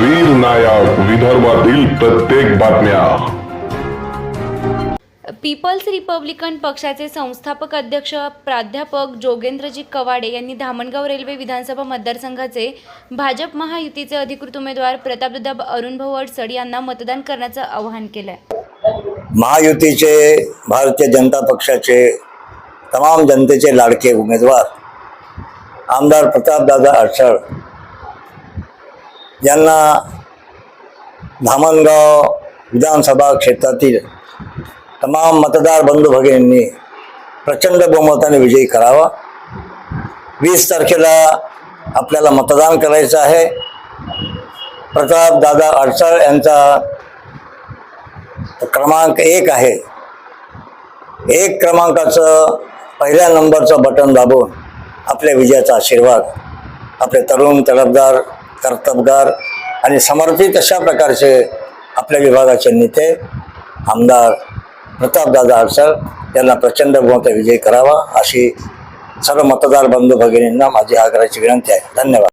वीर नायक विदर्भातील प्रत्येक बातम्या. पीपल्स रिपब्लिकन पक्षाचे संस्थापक अध्यक्ष प्राध्यापक जोगेंद्रजी कवाडे यांनी धामणगाव रेल्वे विधानसभा मतदारसंघाचे भाजप महायुतीचे अधिकृत उमेदवार प्रतापदादा अरुणभाऊ अडसड यांना मतदान करण्याचं आवाहन केलं आहे महायुतीचे भारतीय जनता पक्षाचे तमाम जनतेचे लाडके उमेदवार आमदार प्रतापदादा अडसळ यांना धामणगाव विधानसभा क्षेत्रातील तमाम मतदार बंधू भगिनींनी प्रचंड बहुमताने विजयी करावा. वीस तारखेला आपल्याला मतदान करायचं आहे. प्रतापदादा अडसळ यांचा क्रमांक एक आहे. एक क्रमांकाचं पहिल्या नंबरचं बटन दाबून आपल्या विजयाचा आशीर्वाद. आपले तरुण तडफदार कर्तबगार आणि समर्पित अशा प्रकारचे आपल्या विभागाचे नेते आमदार प्रतापदादा अडसर यांना प्रचंड बहुमत विजय करावा अशी सर्व मतदार बंधू भगिनींना माझी आग्रहाची विनंती आहे. धन्यवाद.